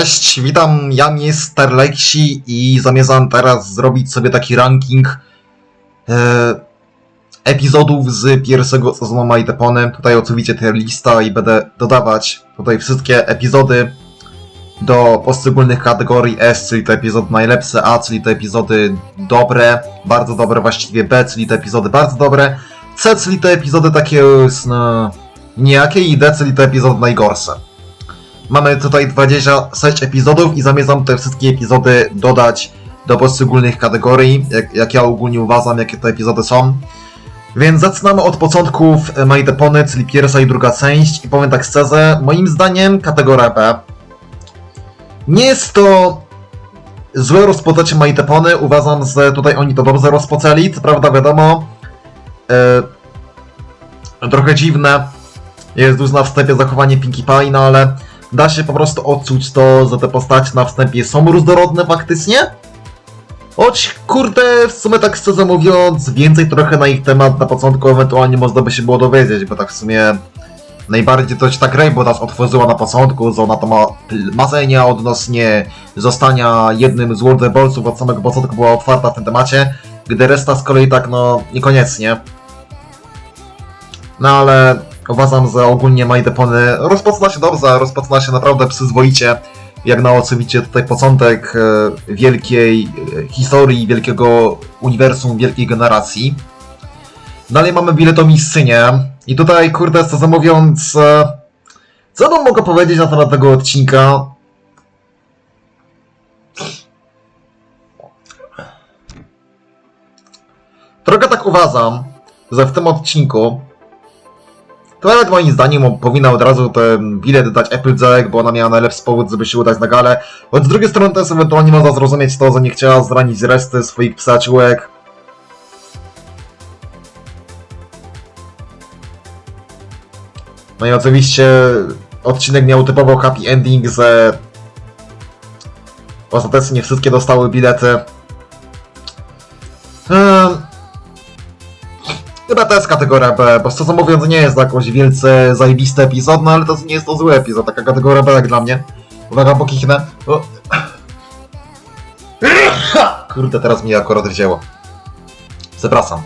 Cześć, witam, ja Mister Lexi i zamierzam teraz zrobić sobie taki ranking e, epizodów z pierwszego sezonu My Depony. Tutaj oczywiście tier lista i będę dodawać tutaj wszystkie epizody do poszczególnych kategorii S, czyli te epizody najlepsze, A, czyli te epizody dobre, bardzo dobre właściwie, B, czyli te epizody bardzo dobre, C, czyli te epizody takie no, nijakie i D, czyli te epizody najgorsze. Mamy tutaj 26 epizodów i zamierzam te wszystkie epizody dodać do poszczególnych kategorii, jak, jak ja ogólnie uważam, jakie te epizody są. Więc zaczynamy od początków My Depony, czyli pierwsza i druga część. I powiem tak szczerze, moim zdaniem kategoria B. Nie jest to złe rozpoczęcie My uważam, że tutaj oni to dobrze rozpoczęli, co prawda wiadomo, e, trochę dziwne jest już na wstępie zachowanie Pinkie Pie, no ale da się po prostu odczuć to, że te postacie na wstępie są różnorodne faktycznie. Choć kurde, w sumie tak szczerze mówiąc, więcej trochę na ich temat na początku ewentualnie można by się było dowiedzieć, bo tak w sumie najbardziej to się tak Rainbow nas otworzyła na początku, że ona to ma marzenia odnośnie zostania jednym z World Ballsów od samego początku była otwarta w tym temacie, gdy reszta z kolei tak no niekoniecznie. No ale uważam, że ogólnie My Depony rozpoczyna się dobrze, rozpoczyna się naprawdę przyzwoicie, jak na oczywiście tutaj początek e, wielkiej e, historii, wielkiego uniwersum, wielkiej generacji. Dalej mamy biletomistrzynię i tutaj, kurde, szczerze mówiąc, e, co bym mogę powiedzieć na temat tego odcinka? Trochę tak uważam, że w tym odcinku to moim zdaniem powinna od razu ten bilet dać Applejack, bo ona miała najlepszy powód, żeby się udać na galę. Choć z drugiej strony też ewentualnie można zrozumieć to, że nie chciała zranić reszty swoich przyjaciółek. No i oczywiście odcinek miał typowo happy ending, że ostatecznie wszystkie dostały bilety. Ehm, Chyba to jest kategoria B, bo szczerze mówiąc nie jest to jakoś wielce zajebisty epizod, no ale to nie jest to zły epizod, taka kategoria B jak dla mnie. Uwaga, pokichnę. O. Kurde, teraz mnie akurat wzięło. Przepraszam.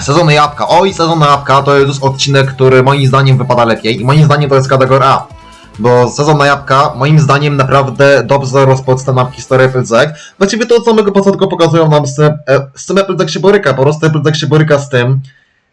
Sezon Jabłka. Oj, sezon Jabłka to jest już odcinek, który moim zdaniem wypada lepiej i moim zdaniem to jest kategoria A. Bo sezon na jabłka, moim zdaniem, naprawdę dobrze rozpoczyna nam historię Applejack. Właściwie to od samego początku pokazują nam z tym, e, z tym się boryka. Po prostu Applejack się boryka z tym,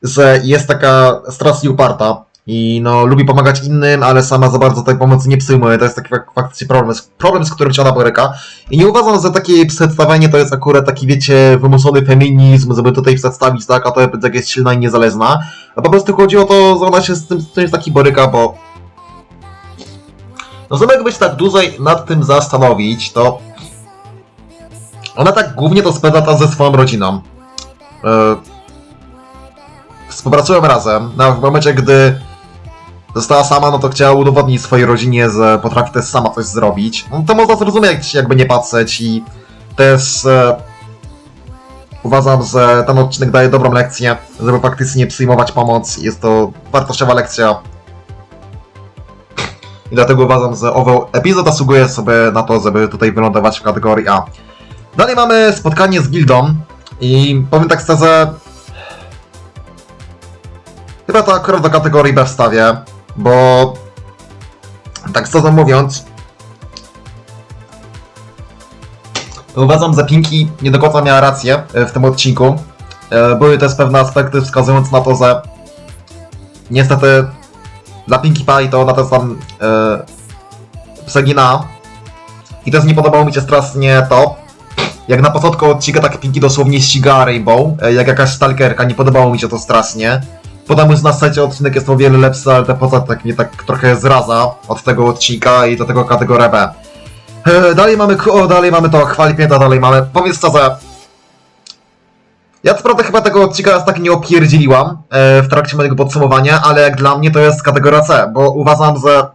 że jest taka strasznie uparta i no, lubi pomagać innym, ale sama za bardzo tej pomocy nie przyjmuje. To jest taki fak- faktycznie problem, problem, z którym się ona boryka. I nie uważam, że takie przedstawienie to jest akurat taki, wiecie, wymuszony feminizm, żeby tutaj przedstawić tak, a to jest silna i niezależna. A po prostu chodzi o to, że ona się z tym, tym taki boryka, bo no zamiast być tak dłużej nad tym zastanowić, to ona tak głównie to spędza tam ze swoją rodziną. Yy, współpracują razem. No, w momencie, gdy została sama, no to chciała udowodnić swojej rodzinie, że potrafi też sama coś zrobić. No, to można zrozumieć, jakby nie patrzeć i też e, uważam, że ten odcinek daje dobrą lekcję, żeby faktycznie przyjmować pomoc. Jest to wartościowa lekcja i dlatego uważam, że owy epizod zasługuje sobie na to, żeby tutaj wylądować w kategorii A. Dalej mamy spotkanie z Gildą i powiem tak szczerze, chyba to akurat do kategorii B wstawię, bo tak szczerze mówiąc, uważam, że Pinki nie do końca miała rację e, w tym odcinku. E, Były też pewne aspekty wskazujące na to, że niestety dla Pinkie Pie to ona też tam e, przegina. I też nie podobało mi się strasznie to, jak na początku odcinka tak Pinky dosłownie ściga Rainbow, e, jak jakaś stalkerka, nie podobało mi się to strasznie. Potem już na scenie odcinek jest o wiele lepszy, ale te poza tak mnie tak trochę zraza od tego odcinka i do tego kategoria B. E, dalej mamy, o, dalej mamy to, chwali pięta, dalej mamy, powiedz szczerze, ja co prawda chyba tego odcinka aż tak nie opierdzieliłam e, w trakcie mojego podsumowania, ale jak dla mnie to jest kategoria C, bo uważam, że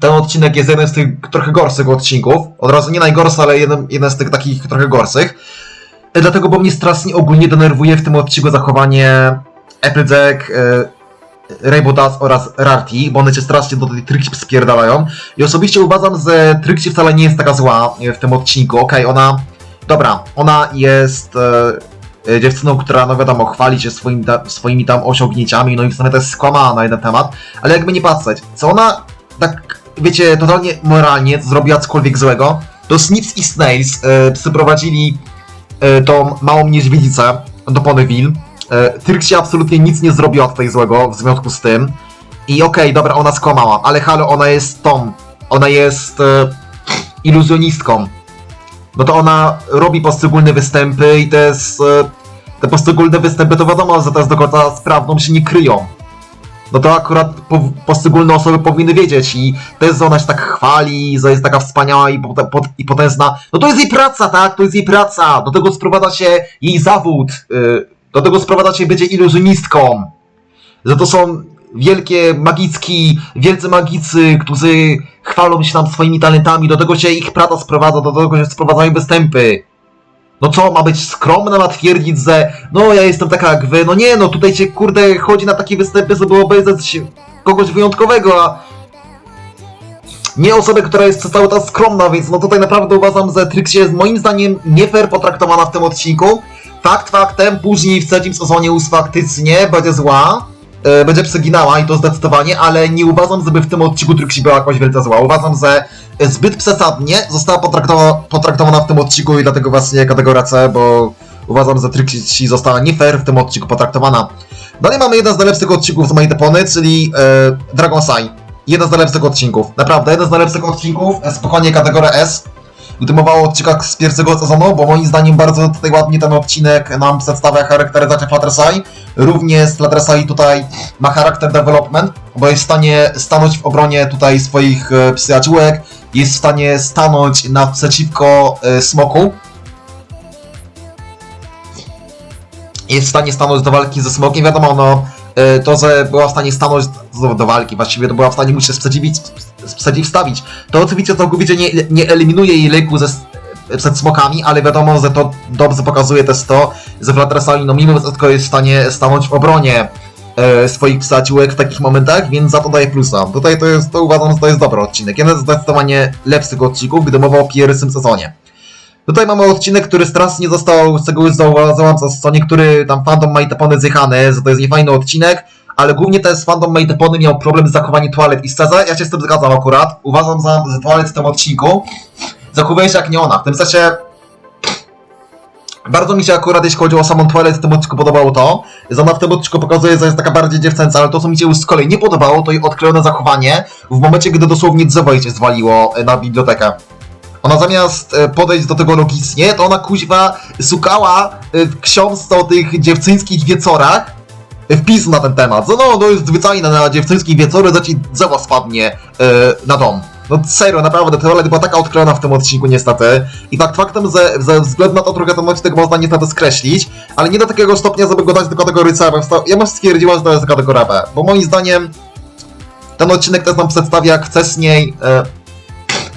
ten odcinek jest jeden z tych trochę gorszych odcinków. Od razu nie najgorszy, ale jeden, jeden z tych takich trochę gorszych. E, dlatego, bo mnie strasznie ogólnie denerwuje w tym odcinku zachowanie Applejack, e, Rainbow oraz Rarity, bo one cię strasznie do tej tryki spierdalają. I osobiście uważam, że Trixie wcale nie jest taka zła e, w tym odcinku. Okej, ona... Dobra, ona jest e, e, dziewczyną, która, no wiadomo, chwali się swoim, ta, swoimi tam osiągnięciami, no i w sumie to jest skłamana na jeden temat, ale jakby nie patrzeć, co ona tak, wiecie, totalnie moralnie zrobiła cokolwiek złego, to Snips i Snails e, przyprowadzili e, tą małą niedźwiedzicę do Ponyville. E, Trixie absolutnie nic nie zrobiła tutaj złego w związku z tym. I okej, dobra, ona skłamała, ale halo, ona jest tą, ona jest e, iluzjonistką. No to ona robi poszczególne występy i jest, e, te poszczególne występy to wiadomo, że jest do końca sprawną się nie kryją. No to akurat po, poszczególne osoby powinny wiedzieć i jest, że ona się tak chwali, że jest taka wspaniała i, pot, pot, i potężna. No to jest jej praca, tak? To jest jej praca. Do tego sprowadza się jej zawód. y, do tego sprowadza się bycie iluzjonistką. Że to są wielkie magicki, wielcy magicy, którzy chwalą się tam swoimi talentami. Do tego się ich praca sprowadza, do tego się sprowadzają występy. No co, ma być skromna, ma twierdzić, że no ja jestem taka jak wy, no nie no, tutaj się kurde chodzi na takie występy, żeby obejrzeć kogoś wyjątkowego, a nie osobę, która jest cały czas skromna, więc no tutaj naprawdę uważam, że Trix jest moim zdaniem nie fair potraktowana w tym odcinku. Fakt faktem, później w trzecim sezonie już faktycznie będzie zła, będzie przeginała i to zdecydowanie, ale nie uważam, żeby w tym odcinku Trixie była jakoś wielce zła. Uważam, że zbyt przesadnie została potraktowana, potraktowana w tym odcinku i dlatego właśnie kategoria C, bo uważam, że Trixie została nie fair w tym odcinku potraktowana. Dalej mamy jeden z najlepszych odcinków z mojej Tepony, czyli e, Dragon Sign. Jeden z najlepszych odcinków. Naprawdę, jeden z najlepszych odcinków, e, spokojnie kategoria S. Gdy mowa o odcinkach z pierwszego sezonu, bo moim zdaniem bardzo tutaj ładnie ten odcinek nam przedstawia charakteryzację Fluttershy. Również Fluttershy tutaj ma charakter development, bo jest w stanie stanąć w obronie tutaj swoich e, przyjaciółek, jest w stanie stanąć naprzeciwko e, Smoku. Jest w stanie stanąć do walki ze Smokiem, wiadomo, no e, to, że była w stanie stanąć do, do walki, właściwie to była w stanie mu się sprzeciwić, przeciwstawić. To oczywiście całkowicie nie, nie eliminuje jej lejku ze, przed smokami, ale wiadomo, że to dobrze pokazuje też to, że Flattersali no mimo wszystko jest w stanie stanąć w obronie e, swoich przyjaciółek w takich momentach, więc za to daję plusa. Tutaj to jest, to uważam, że to jest dobry odcinek. Jeden z zdecydowanie lepszych odcinków, gdy mowa o pierwszym sezonie. Tutaj mamy odcinek, który strasznie został, z już zauważyłam, co niektóry tam fandom ma i tepony zjechane, że to jest niefajny odcinek, ale głównie jest fandom Made Pony miał problem z zachowaniem toalet i szczerze, ja się z tym zgadzam akurat. Uważam, za, że toalet w tym odcinku zachowuje się jak nie ona. W tym sensie bardzo mi się akurat, jeśli chodzi o samą toalet w tym odcinku podobało to, że ona w tym odcinku pokazuje, że jest taka bardziej dziewczęca, ale to co mi się już z kolei nie podobało, to jej odklejone zachowanie w momencie, gdy dosłownie drzewo się zwaliło e, na bibliotekę. Ona zamiast e, podejść do tego logicznie, to ona kuźwa szukała e, w książce o tych dziewczyńskich wiecorach, wpisu na ten temat. No, no, no jest zwyczajne na dziewczyńskiej wieczory, za ci drzewo spadnie e, na dom. No serio, naprawdę, ta była taka odklejona w tym odcinku niestety. I fakt faktem, że ze względu na to trochę ten odcinek można niestety skreślić, ale nie do takiego stopnia, żeby go dać do kategorii C. Sta- Ja bym stwierdziła, że to jest kategoria B, bo moim zdaniem ten odcinek też nam przedstawia, jak wcześniej e,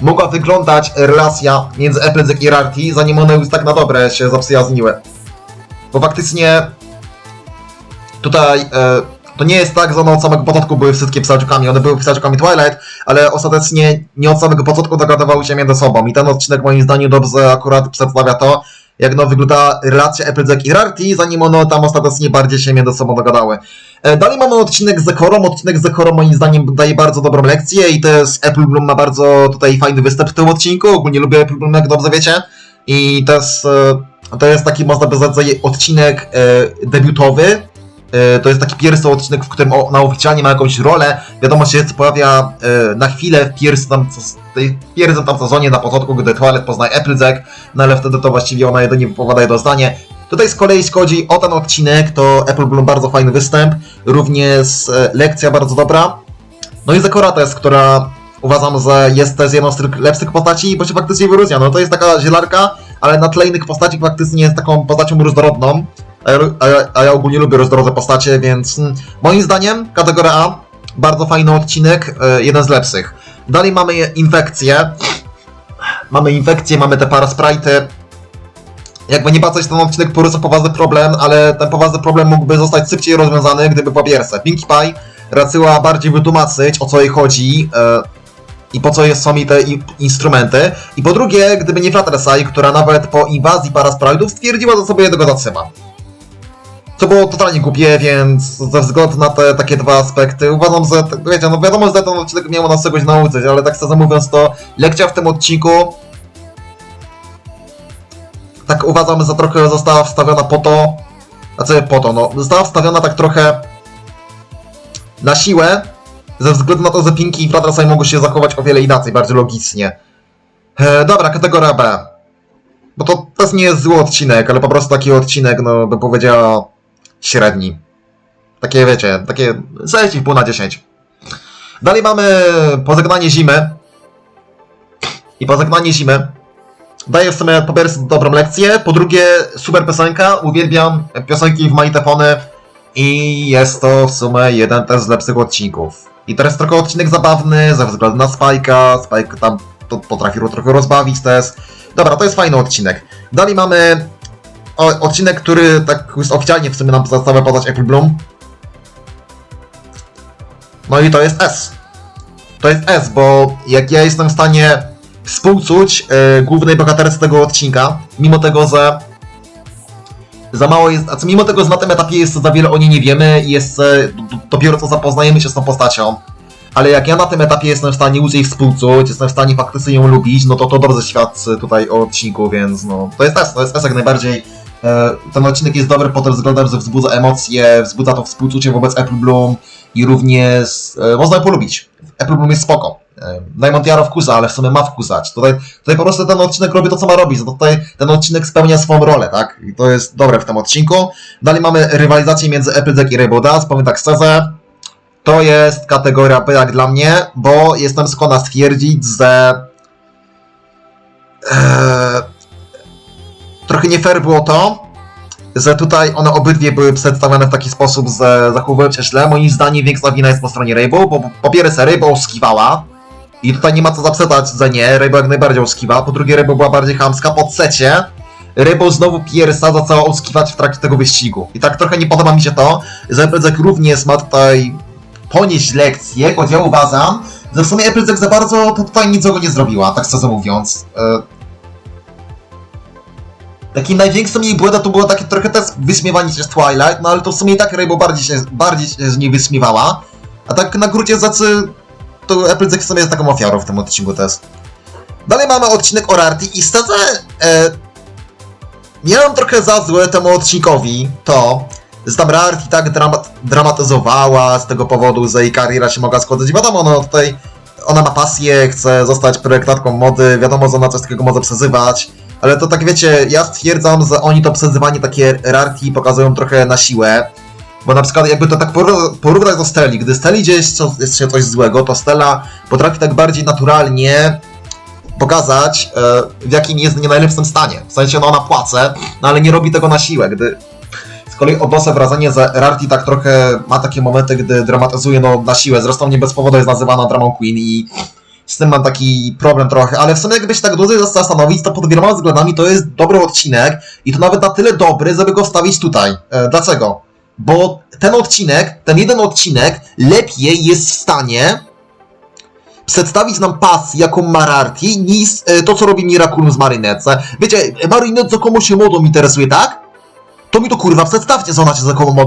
mogła wyglądać relacja między Applejack i Rarity, zanim one już tak na dobre się zaprzyjaźniły. Bo faktycznie tutaj e, to nie jest tak, że one od samego początku były wszystkie psaczkami, one były psaczkami Twilight, ale ostatecznie nie od samego początku dogadywały się między sobą i ten odcinek moim zdaniem dobrze akurat przedstawia to, jak no wygląda relacja Applejack i Rarity, zanim one tam ostatecznie bardziej się między sobą dogadały. E, Dalej mamy odcinek z Zekorą. Odcinek z Zekorą moim zdaniem daje bardzo dobrą lekcję i jest Apple Bloom ma bardzo tutaj fajny występ w tym odcinku. Ogólnie lubię Apple Bloom, jak dobrze wiecie. I jest, e, to jest taki, można by odcinek e, debiutowy. E, To jest taki pierwszy odcinek, w którym ona ma jakąś rolę. Wiadomo, się pojawia e, na chwilę w pierwszym tam, sezonie na początku, gdy Twilight poznaje Applejack, no ale wtedy to właściwie ona jedynie wypowiada jedno zdanie. Tutaj z kolei jeśli chodzi o ten odcinek, to Apple Bloom bardzo fajny występ, również e, lekcja bardzo dobra. No i Zekorates, która uważam, że jest też jedną z tych lepszych postaci, bo się faktycznie wyróżnia. No to jest taka zielarka, ale na tle innych postaci faktycznie jest taką postacią różnorodną. A ja, a, a ja ogólnie lubię różnorodne postacie, więc mm, moim zdaniem kategoria A, bardzo fajny odcinek, e, jeden z lepszych. Dalej mamy infekcję. Mamy infekcję, mamy te parasprite. jakby nie patrzeć, ten odcinek porusza poważny problem, ale ten poważny problem mógłby zostać szybciej rozwiązany, gdyby po pierwsze Pinkie Pie raczyła bardziej wytłumaczyć, o co jej chodzi e, i po co jest, są mi te instrumenty, i po drugie, gdyby nie Flattershy, która nawet po inwazji Parasprite'ów stwierdziła, że sobie jednego zatrzyma. Co było totalnie głupie, więc ze względu na te takie dwa aspekty uważam, że, wiecie, no wiadomo, że ten odcinek miał nas czegoś nauczyć, ale tak szczerze mówiąc to lekcja w tym odcinku tak uważam, że trochę została wstawiona po to, znaczy po to, no, została wstawiona tak trochę na siłę, ze względu na to, że Pinki i Flatrasaj mogły się zachować o wiele inaczej, bardziej logicznie. E, dobra, kategoria B. Bo to też nie jest zły odcinek, ale po prostu taki odcinek, no, bym powiedziała, średni. Takie, wiecie, takie 6,5 na 10. Dalej mamy pożegnanie zimy. I pożegnanie zimy daje w sumie po pierwsze dobrą lekcję, po drugie super piosenka, uwielbiam piosenki w Majtefony i jest to w sumie jeden też z lepszych odcinków. I teraz trochę odcinek zabawny ze względu na Spike'a, Spike tam potrafił trochę rozbawić też. Dobra, to jest fajny odcinek. Dalej mamy odcinek, który tak już oficjalnie w sumie nam zastanawia podać Apple Bloom. No i to jest S. To jest S, bo jak ja jestem w stanie współczuć e, głównej bohaterce tego odcinka, mimo tego, że za mało jest, a co mimo tego, że na tym etapie jest za wiele o niej nie wiemy i jest e, dopiero co zapoznajemy się z tą postacią, ale jak ja na tym etapie jestem w stanie móc jej współczuć, jestem w stanie faktycznie ją lubić, no to to dobrze świadczy tutaj o odcinku, więc no, to jest S, to jest S jak najbardziej. E, ten odcinek jest dobry pod tym względem, że wzbudza emocje, wzbudza to współczucie wobec Apple Bloom i również e, można ją polubić. Apple Bloom jest spoko. E, Diamond Jaro wkusa, ale w sumie ma wkusać. Tutaj, tutaj po prostu ten odcinek robi to, co ma robić. Tutaj ten odcinek spełnia swoją rolę, tak? I to jest dobre w tym odcinku. Dalej mamy rywalizację między Applejack i Rainbow Dash. Powiem tak szczerze, to jest kategoria jak dla mnie, bo jestem skłonna stwierdzić, że e, trochę nie fair było to, że tutaj one obydwie były przedstawione w taki sposób, że zachowują się źle. Moim zdaniem większa wina jest po stronie Rainbow, bo po pierwsze Rainbow skiwała i tutaj nie ma co zaprzeczać, że nie, Rainbow jak najbardziej oskiwała, po drugie Rainbow była bardziej chamska, po trzecie Rainbow znowu pierwsza zaczęła oskiwać w trakcie tego wyścigu. I tak trochę nie podoba mi się to, że Applejack również ma tutaj ponieść lekcję, choć ja uważam, że w sumie za bardzo tutaj niczego nie zrobiła, tak szczerze mówiąc. Takim największym jej błędem to było takie trochę też wyśmiewanie się z Twilight, no ale to w sumie i tak Rainbow bardziej się, bardziej się z niej wyśmiewała. A tak na gruncie rzeczy to Applejack w sumie jest taką ofiarą w tym odcinku też. Dalej mamy odcinek o Rarty i szczerze e, miałem trochę za złe temu odcinkowi to, że tam Rarty tak dramat, dramatyzowała z tego powodu, że jej kariera się mogła składać. Wiadomo, no tutaj ona ma pasję, chce zostać projektantką mody, wiadomo, że ona coś takiego może przezywać, ale to tak wiecie, ja stwierdzam, że oni to przezywanie takie Rarty pokazują trochę na siłę, bo na przykład jakby to tak poró- porównać do Steli, gdy Steli dzieje się coś, jest się coś złego, to Stella potrafi tak bardziej naturalnie pokazać, e, w jakim jest nie najlepszym stanie. W sensie, no ona płacze, no ale nie robi tego na siłę, gdy z kolei odnoszę wrażenie, że Rarty tak trochę ma takie momenty, gdy dramatyzuje no, na siłę. Zresztą nie bez powodu jest nazywana dramą Queen i z tym mam taki problem trochę, ale w sumie jakby się tak dłużej zastanowić, to pod wieloma względami to jest dobry odcinek i to nawet na tyle dobry, żeby go wstawić tutaj. E, dlaczego? Bo ten odcinek, ten jeden odcinek lepiej jest w stanie przedstawić nam pas, jaką ma Rarty, niż e, to, co robi Miraculum z Marinette. Wiecie, Marinette za komu się modą interesuje, tak? To mi to kurwa przedstawcie, że ona się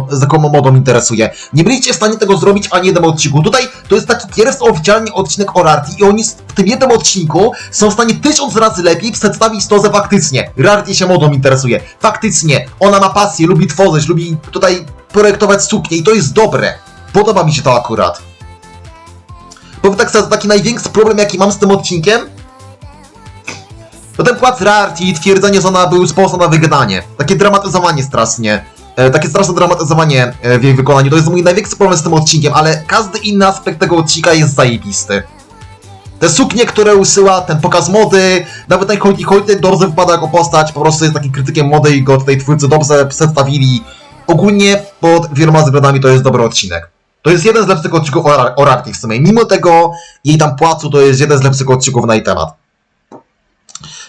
za komu, modą interesuje. Nie byliście w stanie tego zrobić ani jednym odcinku. Tutaj to jest taki pierwszy oficjalny odcinek o Rarty i oni w tym jednym odcinku są w stanie tysiąc razy lepiej przedstawić to, że faktycznie Rarty się modą interesuje. Faktycznie, ona ma pasję, lubi tworzyć, lubi tutaj projektować suknie i to jest dobre. Podoba mi się to akurat. Powiem tak taki największy problem, jaki mam z tym odcinkiem, to ten płac Rarty i twierdzenie, że ona był sposób na wygnanie. Takie dramatyzowanie strasznie. E, takie straszne dramatyzowanie e, w jej wykonaniu. To jest mój największy problem z tym odcinkiem, ale każdy inny aspekt tego odcinka jest zajebisty. Te suknie, które usyła, ten pokaz mody, nawet ten Hoyty Hoyty dobrze wypada jako postać, po prostu jest takim krytykiem mody i go tutaj twórcy dobrze przedstawili. Ogólnie pod wieloma względami to jest dobry odcinek. To jest jeden z lepszych odcinków o, o Rarty w sumie. Mimo tego jej tam płacu to jest jeden z lepszych odcinków na jej temat.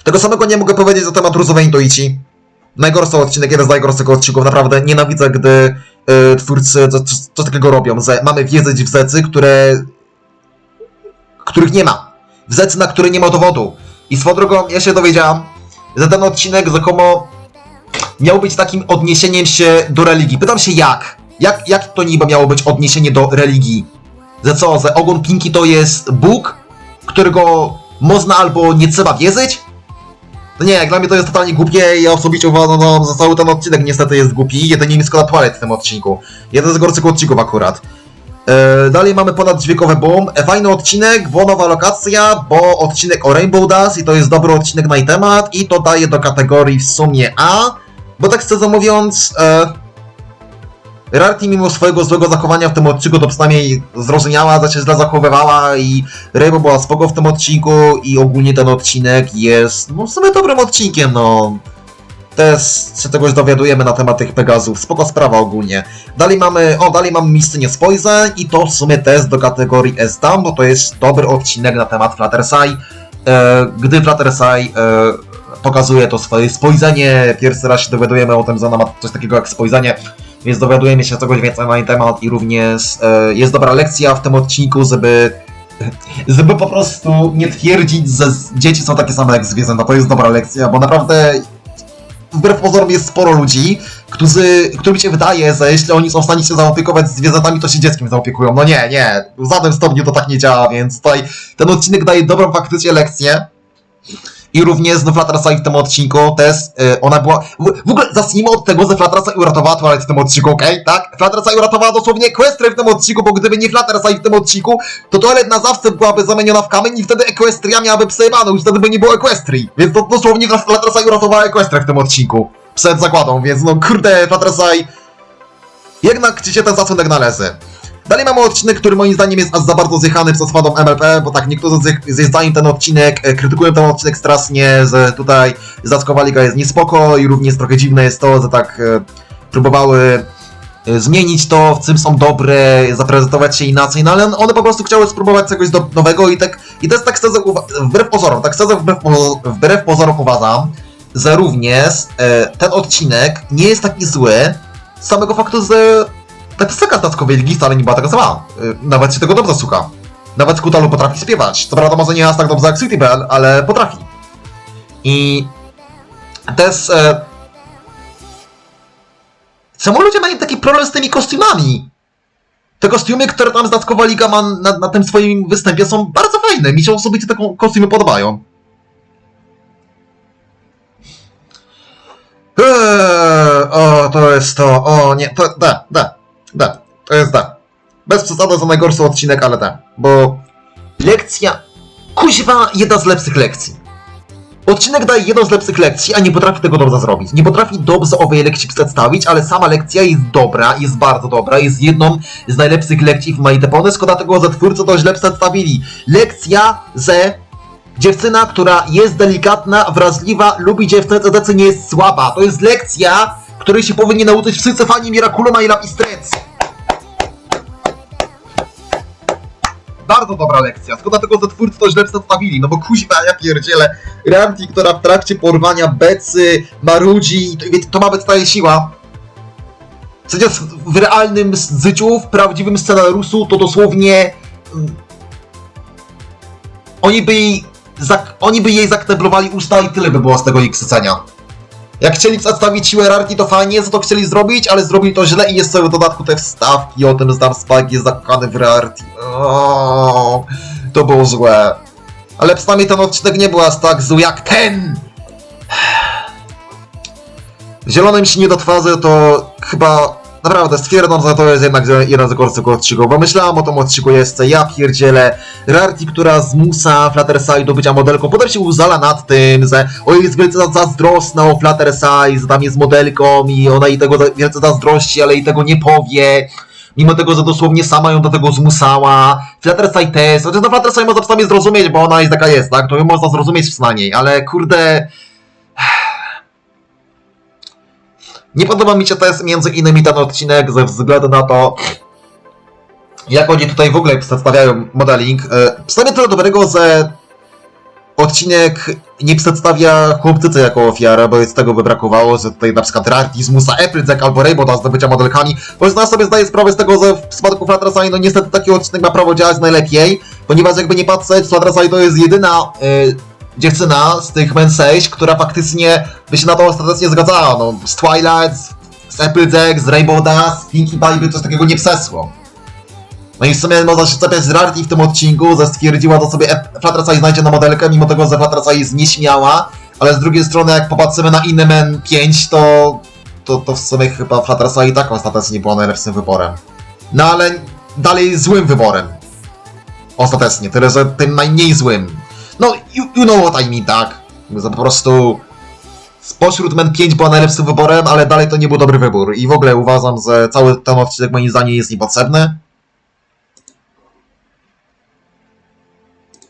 Tego samego nie mogę powiedzieć na temat różowej intuicji. Najgorszy odcinek, jeden z najgorszych odcinków, naprawdę nienawidzę, gdy y, twórcy coś, takiego robią, że mamy wierzyć w zecy, które... których nie ma. W zecy, na które nie ma dowodu. I swoją drogą, ja się dowiedziałam, że ten odcinek rzekomo miał być takim odniesieniem się do religii. Pytam się jak? Jak, jak to niby miało być odniesienie do religii? Że co, że ogon Pinki to jest Bóg, którego można albo nie trzeba wierzyć? No nie, dla mnie to jest totalnie głupie ja osobiście uważam, no, że cały ten odcinek niestety jest głupi. Jedynie mi szkoda toalet w tym odcinku. Jeden z gorszych odcinków akurat. E, dalej mamy ponaddźwiękowe boom. E, fajny odcinek, bo nowa lokacja, bo odcinek o Rainbow Dash i to jest dobry odcinek na jej temat i to daje do kategorii w sumie A, bo tak szczerze mówiąc, e, Rarity mimo swojego złego zachowania w tym odcinku to przynajmniej zrozumiała, że się źle zachowywała i Rainbow była spoko w tym odcinku i ogólnie ten odcinek jest no w sumie dobrym odcinkiem, no. Też się czegoś dowiadujemy na temat tych Pegazów. Spoko sprawa ogólnie. Dalej mamy, o, dalej mamy Mistynię Spojrzeń i to w sumie też do kategorii S-Down, bo to jest dobry odcinek na temat Fluttershy. E, gdy Fluttershy e, pokazuje to swoje spojrzenie, pierwszy raz się dowiadujemy o tym, że ona ma coś takiego jak spojrzenie, więc dowiadujemy się czegoś więcej na jej temat i również e, jest dobra lekcja w tym odcinku, żeby żeby po prostu nie twierdzić, że dzieci są takie same jak zwierzęta. To jest dobra lekcja, bo naprawdę wbrew pozorom jest sporo ludzi, którzy, którym się wydaje, że jeśli oni są w stanie się zaopiekować zwierzętami, to się dzieckiem zaopiekują. No nie, nie, w żadnym stopniu to tak nie działa, więc tutaj ten odcinek daje dobrą faktycznie lekcję. I również no, Flatrasa w tym odcinku też, y, ona była... W, w ogóle zacznijmy od tego, że Flatrasa uratowała Twilight w tym odcinku, okej? Tak? Flatrasa uratowała dosłownie Equestrię w tym odcinku, bo gdyby nie Flatrasa w tym odcinku, to Toilet na zawsze byłaby zamieniona w kamień i wtedy Equestria miałaby przejebane, już wtedy by nie było Equestrii. Więc to dosłownie Flatrasa uratowała Equestrię w tym odcinku. Przed zakładą, więc no kurde, Flatrasaj... Jednak ci się ten szacunek należy. Dalej mamy odcinek, który moim zdaniem jest aż za bardzo zjechany przez fanom MLP, bo tak niektórzy z ich, z ich zdaniem ten odcinek, e, krytykują ten odcinek strasznie, że tutaj Zackowa Liga jest niespoko i również trochę dziwne jest to, że tak e, próbowały e, zmienić to, w czym są dobre, zaprezentować się inaczej, no ale one po prostu chciały spróbować czegoś do, nowego i tak, i to jest tak szczerze, wbrew pozorom, tak szczerze wbrew, pozo- wbrew pozorom uważam, że również e, ten odcinek nie jest taki zły z samego faktu, że ta piosenka z Dackowej Ligi wcale nie była taka sama. Y, Nawet się tego dobrze słucha. Nawet Kutalu potrafi śpiewać. Co prawda może nie aż tak dobrze jak City Bell, ale potrafi. I też... E... Czemu ludzie mają taki problem z tymi kostiumami? Te kostiumy, które tam Zdackowa Liga ma na, na tym swoim występie są bardzo fajne. Mi się osobiście te ko- kostiumy podobają. Eee, o, to jest to. O, nie, to da, da, da. To jest da. Bez przesady za najgorszy odcinek, ale da. Bo lekcja. Kuźwa, jedna z lepszych lekcji. Odcinek daje jedną z lepszych lekcji, a nie potrafi tego dobrze zrobić. Nie potrafi dobrze owej lekcji przedstawić, ale sama lekcja jest dobra, jest bardzo dobra, jest jedną z najlepszych lekcji w Maitepone, szkoda tego, że twórcy to źle przedstawili. Lekcja, że dziewczyna, która jest delikatna, wrażliwa, lubi dziewczynę, co nie jest słaba. To jest lekcja, której się powinni nauczyć wszyscy fani Miraculuma i Lapistrec. Bardzo dobra lekcja. Szkoda tego, że twórcy to źle przedstawili, no bo kuźwa, ja pierdzielę. Ranti, która w trakcie porwania becy, marudzi, to, to ma być ta jej siła. Przecież w realnym życiu, w prawdziwym scenariuszu, to dosłownie... mm, Oni by jej, zak- oni by jej zakneblowali usta i tyle by było z tego ich ksycenia. Jak chcieli przedstawić siłę Rarki, to fajnie, co to chcieli zrobić, ale zrobili to źle i jeszcze w dodatku te wstawki o tym, że tam Spike jest zakochany w Rarty. O, to było złe. Ale przynajmniej ten odcinek nie był aż tak zły jak ten! Zielonym się nie do twarzy to chyba naprawdę stwierdzam, że to jest jednak jeden z gorszych odcinków, bo myślałem o tym odcinku jeszcze, ja pierdzielę. Rarty, która zmusa Fluttershy do bycia modelką, potem się uzala nad tym, że o jest wielce za- zazdrosna o Fluttershy, że tam jest modelką i ona jej tego wielce zazdrości, ale jej tego nie powie. Mimo tego, że dosłownie sama ją do tego zmusała. Fluttershy też, chociaż no Fluttershy można przynajmniej zrozumieć, bo ona jest taka jest, tak? To ją można zrozumieć przynajmniej, ale kurde... Nie podoba mi się też między innymi ten odcinek ze względu na to, jak oni tutaj w ogóle przedstawiają modeling. E, Przynajmniej tyle dobrego, że odcinek nie przedstawia chłopcycy jako ofiarę, bo jest tego by brakowało, że tutaj na przykład Rarity zmusza Applejack albo Rainbow do zdobycia modelkami, bo zna sobie zdaje sprawę z tego, że w przypadku Flatrasai, no niestety taki odcinek ma prawo działać najlepiej, ponieważ jakby nie patrzeć, Flatrasai to jest jedyna y, dziewczyna z tych Men 6, która faktycznie by się na to ostatecznie zgadzała, no z Twilight, z Applejack, z Rainbow Dash, z Pinkie Pie by coś takiego nie przesło. No i w sumie można się czepiać z Rarity w tym odcinku, że stwierdziła to sobie Flatrasai znajdzie na modelkę, mimo tego, że Flatrasai jest nieśmiała, ale z drugiej strony jak popatrzymy na inny Men 5, to, to, to w sumie chyba Flatrasai i tak ostatecznie była najlepszym wyborem. No ale dalej złym wyborem. Ostatecznie, tyle, że tym najmniej złym. No, you, you know what I mean, tak? Że po prostu spośród Men 5 była najlepszym wyborem, ale dalej to nie był dobry wybór. I w ogóle uważam, że cały ten odcinek moim zdaniem jest niepotrzebny.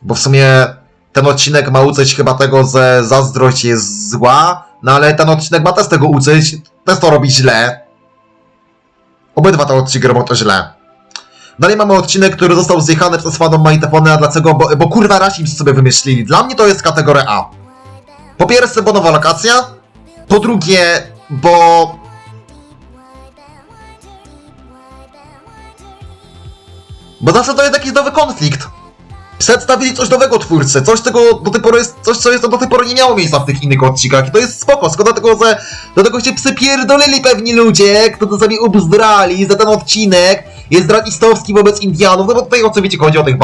Bo w sumie ten odcinek ma uczyć chyba tego, że zazdrość jest zła, no ale ten odcinek ma też tego uczyć, też to robi źle. Obydwa te odcinki robią to źle. Dalej mamy odcinek, który został zjechany przez fanów Maitefony, a dlaczego? Bo, bo kurwa Rasim sobie wymyślili. Dla mnie to jest kategoria A. Po pierwsze, bo nowa lokacja. Po drugie, bo... Bo zawsze to jest jakiś nowy konflikt. Przedstawili coś nowego twórcy, coś tego do tej pory jest, coś co jest do tej pory nie miało miejsca w tych innych odcinkach i to jest spoko, szkoda tego, że do tego się przypierdolili pewni ludzie, którzy sobie ubzdrali, że ten odcinek. Jest radistowski wobec Indianów, no bo tutaj oczywiście chodzi o tych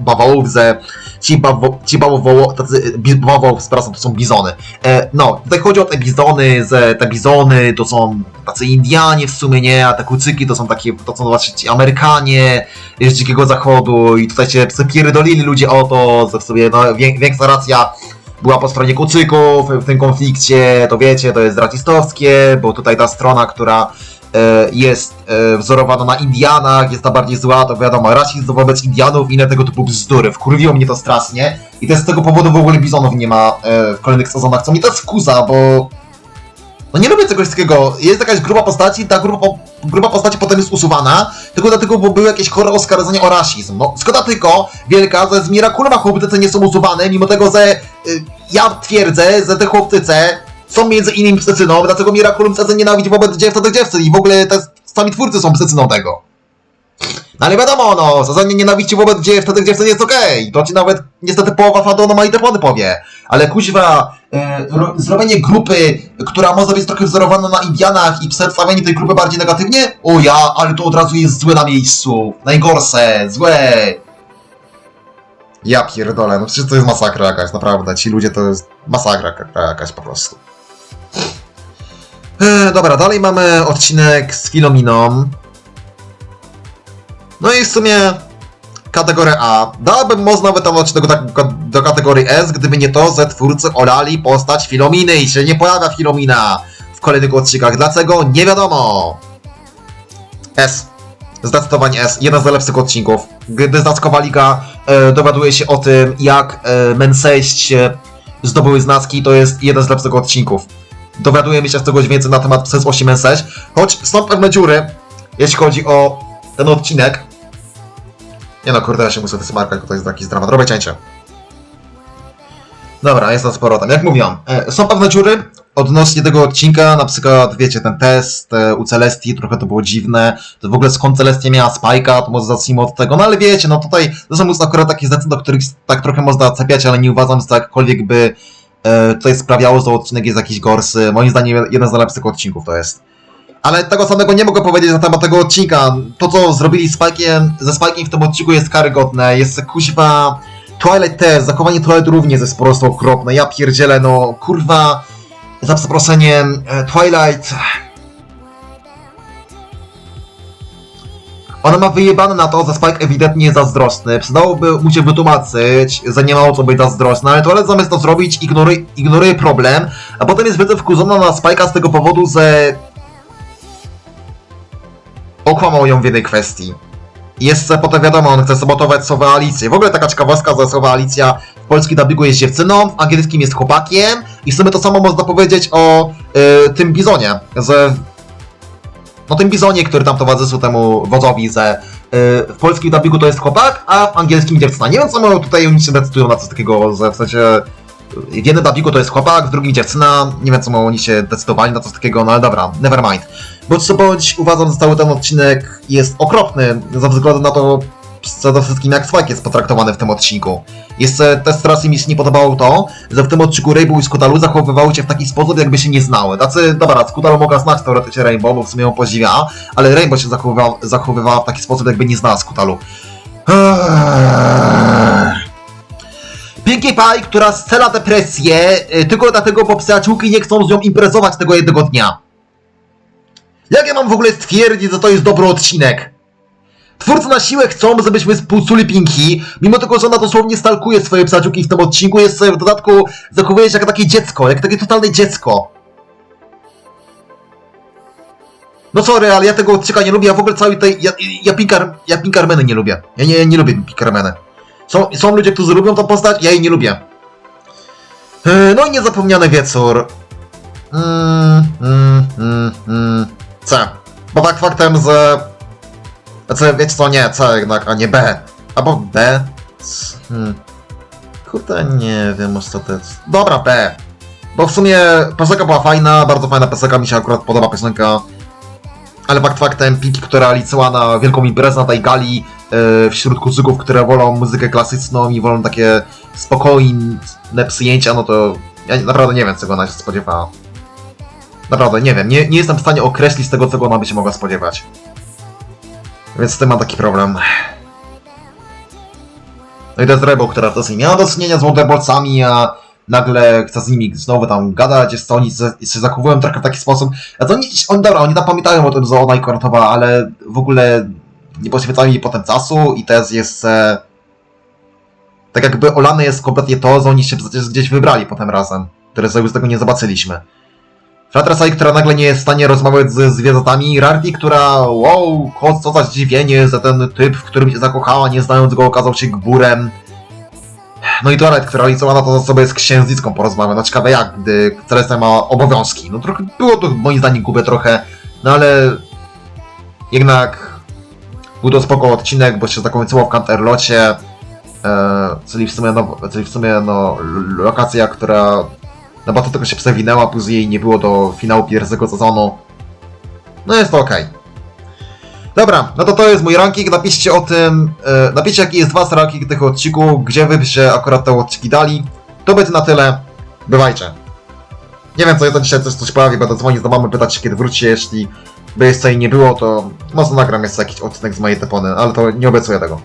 bawołów, że ci, bawo, ci bawoło, tacy, bawołów, przepraszam, to są bizony. E, no, tutaj chodzi o te bizony, że te bizony to są tacy Indianie w sumie, nie, a te kucyki to są takie, to są właśnie ci Amerykanie z dzikiego zachodu i tutaj się przepierdolili ludzie o to, że w sobie, no, wię, większa racja była po stronie kucyków w tym konflikcie, to wiecie, to jest rasistowskie, bo tutaj ta strona, która jest e, wzorowana na Indianach, jest ta bardziej zła, to wiadomo, rasizm wobec Indianów i inne tego typu bzdury. Wkurwiło mnie to strasznie i też z tego powodu w ogóle bizonów nie ma e, w kolejnych sezonach, co mnie też wkuza, bo no nie lubię czegoś takiego. Jest jakaś grupa postaci, ta grupa, grupa postaci potem jest usuwana, tylko dlatego, bo były jakieś chore oskarżenia o rasizm. No, szkoda tylko wielka, że z Miraculuma chłoptyce nie są usuwane, mimo tego, że y, ja twierdzę, że te chłoptyce są między innymi psycyną, dlatego Miraculum chce nienawidzi wobec dziewczyn do dziewczyn i w ogóle te sami twórcy są psycyną tego. No ale wiadomo, no, zazanie nienawiści wobec dziewczyn do dziewczyn jest okej. To ci nawet niestety połowa fandonu ma i telefony powie. Ale kuźwa, e, ro, zrobienie grupy, która może być trochę wzorowana na Indianach i przedstawienie tej grupy bardziej negatywnie? O ja, ale to od razu jest złe na miejscu. Najgorsze, złe. Ja pierdolę, no przecież to jest masakra jakaś, naprawdę. Ci ludzie to jest masakra jaka- jakaś po prostu. E, dobra, dalej mamy odcinek z Filominą. No i w sumie kategorię A. Dałbym może nawet odcinek do, do kategorii S, gdyby nie to, że twórcy olali postać Filominy i się nie pojawia Filomina w kolejnych odcinkach. Dlaczego? Nie wiadomo. S. Zdecydowanie S. Jeden z najlepszych odcinków. Gdy Znackowa Liga e, dowiaduje się o tym, jak e, Men 6 e, zdobyły znacki, to jest jeden z lepszych odcinków. Dowiadujemy się z czegoś więcej na temat przez 8 Men 6, choć są pewne dziury, jeśli chodzi o ten odcinek. Nie no, kurde, ja się muszę wysmarkać, bo to jest jakiś dramat. Robię cięcie. Dobra, jest to sporo tam. Jak mówiłam, e, są pewne dziury odnośnie tego odcinka, na przykład, wiecie, ten test e, u Celestii, trochę to było dziwne, to w ogóle skąd Celestia miała Spike'a, to może zacznijmy od tego, no ale wiecie, no tutaj to są akurat takie rzeczy, do których tak trochę można cepiać, ale nie uważam, że to jakkolwiek by e, tutaj sprawiało, że odcinek jest jakiś gorszy. Moim zdaniem jeden z najlepszych odcinków to jest. Ale tego samego nie mogę powiedzieć na temat tego odcinka. To, co zrobili Spike'iem, ze Spike'iem w tym odcinku jest karygodne. Jest kuźwa... Twilight też, zachowanie Twilight również jest po prostu okropne. Ja pierdzielę, no kurwa... Za przeproszeniem, e, Twilight... Ona ma wyjebane na to, że Spike ewidentnie jest zazdrosny. Przydałoby mu się wytłumaczyć, że nie ma o co być zazdrosny, ale Twilight zamiast to zrobić, ignoruje, ignoruje problem, a potem jest wiedzę wkurzona na Spike'a z tego powodu, że okłamał ją w jednej kwestii. Jest potem wiadomo, on chce sabotować słowa Alicję. W ogóle taka ciekawostka, że słowa Alicja w polskim dubbingu jest dziewczyną, w angielskim jest chłopakiem i w sumie to samo można powiedzieć o y, tym Bizonie, że no tym bizonie, który tam towarzyszył temu wodzowi, że y, w polskim dubbingu to jest chłopak, a w angielskim dziewczyna. Nie wiem, co mają tutaj oni się decydują na coś takiego, że w sensie y, w jednym dubbingu to jest chłopak, w drugim dziewczyna. Nie wiem, co mają oni się decydowali na coś takiego, no ale dobra, never mind. Bądź co bądź, uważam, że cały ten odcinek jest okropny, ze względu na to, przede wszystkim jak Spike jest potraktowany w tym odcinku. Jeszcze też strasznie mi się nie podobało to, że w tym odcinku Rainbow i Skutalu zachowywały się w taki sposób, jakby się nie znały. Tacy, dobra, Skutalu mogła znać teoretycznie Rainbow, bo w sumie ją podziwia, ale Rainbow się zachowywała, zachowywała w taki sposób, jakby nie znała Skutalu. Pinkie Pie, która scela depresję y, tylko dlatego, bo przyjaciółki nie chcą z nią imprezować tego jednego dnia. Jak ja mam w ogóle stwierdzić, że to jest dobry odcinek? Twórcy na siłę chcą, żebyśmy spłuculi Pinki, mimo tego, że ona dosłownie stalkuje swoje przyjaciółki w tym odcinku, jest w dodatku zachowuje się jak takie dziecko, jak takie totalne dziecko. No sorry, ale ja tego odcinka nie lubię, ja w ogóle całej tej... Ja, ja, ja Pinkarmeny nie lubię. Ja nie, nie lubię Pinkarmeny. Są, są ludzie, którzy lubią tą postać, ja jej nie lubię. Yy, No i niezapomniany wieczór. Mm, mm, mm, mm. C. Bo tak faktem, że... Znaczy, wiecie co, nie, C jednak, a nie B. Albo. C. Hmm. Kurde, nie wiem ostatecznie. Dobra, B. Bo w sumie piosenka była fajna, bardzo fajna piosenka, mi się akurat podoba piosenka. Ale fakt faktem, Piki, która liczyła na wielką imprezę na tej gali yy, wśród kuzyków, które wolą muzykę klasyczną i wolą takie spokojne przyjęcia, no to ja naprawdę nie wiem, czego ona się spodziewała. Naprawdę, nie wiem, nie, nie jestem w stanie określić tego, czego ona by się mogła spodziewać. Więc tym mam taki problem. No i to jest Rebel, która to miała do czynienia z Wonderboltsami, a nagle chce z nimi znowu tam gadać, jest to oni się zachowują trochę w taki sposób. A to oni, oni dobra, oni tam pamiętają o tym, że ona ich koratowała, ale w ogóle nie poświęcają jej potem czasu i też jest e, tak jakby olane jest kompletnie to, że oni się przecież gdzieś wybrali potem razem, które z tego nie zobaczyliśmy. Fratrasai, która nagle nie jest w stanie rozmawiać z zwierzętami, Rarty, która, wow, co za zdziwienie, że ten typ, w którym się zakochała, nie znając go, okazał się gburem. No i Toilet, która liczyła na to, że sobie z księżniczką porozmawia. No ciekawe jak, gdy Celestia ma obowiązki. No trochę, było to moim zdaniem głupie trochę, no ale jednak był to spoko odcinek, bo się zakończyło w Canterlocie, e, czyli w sumie, no, czyli w sumie no, lokacja, która no bo to tylko się przewinęła, później nie było do finału pierwszego sezonu. No jest to okej. Dobra, no to to jest mój ranking. Napiszcie o tym, e, napiszcie jaki jest wasz ranking tych odcinków, gdzie wy byście akurat te odcinki dali. To będzie na tyle. Bywajcie. Nie wiem, co jest dzisiaj, coś, coś pojawi, będę dzwonić do mamy, pytać się kiedy wróci, jeśli by jeszcze jej nie było, to może nagram jeszcze jakiś odcinek z mojej tepony, ale to nie obiecuję tego.